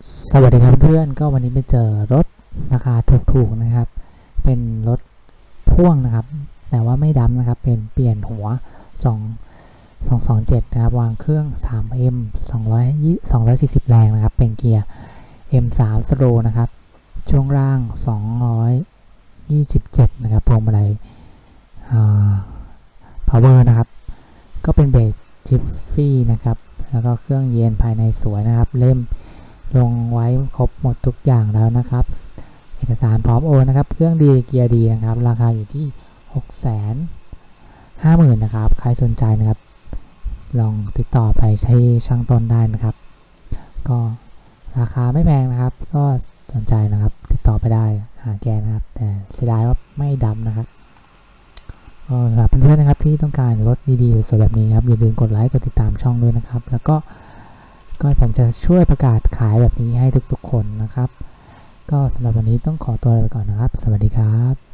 สวัสดีครับเพื่อนก็วันนี้ไปเจอรถราคาถูกๆนะครับ เป็นรถพ่วงนะครับ แต่ว่าไม่ดำนะครับ เป็นเปลี่ยนหัว 2 227 นะครับ วางเครื่อง 3M 200 240 แรงนะครับ เป็นเกียร์ M3 Slow นะครับ ช่วงล่าง 227 นะครับพวงมาลัยอ่า power นะครับ ก็เป็นเบรกจิฟฟี่นะครับ แล้วก็เครื่องเย็นภายในสวยนะครับ เล่ม ลงไว้ครบหมดทุกอย่างแล้วนะครับ เอกสารพร้อมโอนนะครับ เครื่องดีเกียร์ดีนะครับ ราคาอยู่ที่ 6 5 0 0 0 0นะครับ ใครสนใจนะครับ ลองติดต่อไปใช้ช่างต้นได้นะครับ ก็ราคาไม่แพงนะครับ ก็สนใจนะครับ ติดต่อไปได้หาแกนะครับ แต่เสียดายว่าไม่ดำนะครับก็สำหรับเพื่อนๆนะครับที่ต้องการรถดีๆสวยแบบนี้ครับอย่าลืมกดไลค์กดติดตามช่องด้วยนะครับ แล้วก็ ก็ผมจะช่วยประกาศขายแบบนี้ให้ทุกๆคนนะครับ ก็สำหรับวันนี้ต้องขอตัวไปก่อนนะครับ สวัสดีครับ